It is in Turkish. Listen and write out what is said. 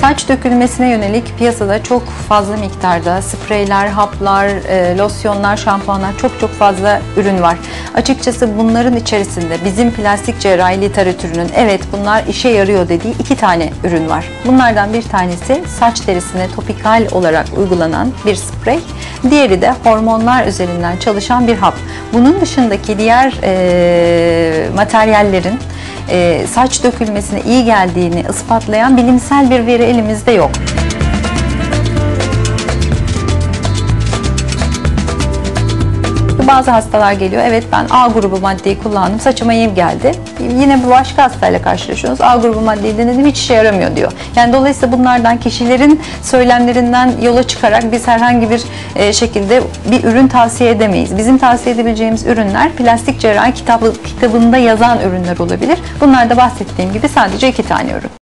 Saç dökülmesine yönelik piyasada çok fazla miktarda spreyler, haplar, e, losyonlar, şampuanlar çok çok fazla ürün var. Açıkçası bunların içerisinde bizim plastik cerrahi literatürünün evet bunlar işe yarıyor dediği iki tane ürün var. Bunlardan bir tanesi saç derisine topikal olarak uygulanan bir sprey. Diğeri de hormonlar üzerinden çalışan bir hap. Bunun dışındaki diğer e, materyallerin e, saç dökülmesine iyi geldiğini ispatlayan bilimsel bir veri elimizde yok. Bazı hastalar geliyor. Evet ben A grubu maddeyi kullandım. Saçıma iyi geldi. Yine bir başka hastayla karşılaşıyoruz. A grubu maddeyi denedim hiç işe yaramıyor diyor. Yani dolayısıyla bunlardan kişilerin söylemlerinden yola çıkarak biz herhangi bir e, şekilde bir ürün tavsiye edemeyiz. Bizim tavsiye edebileceğimiz ürünler plastik cerrahi kitabı, kitabında yazan ürünler olabilir. Bunlar da bahsettiğim gibi sadece iki tane ürün.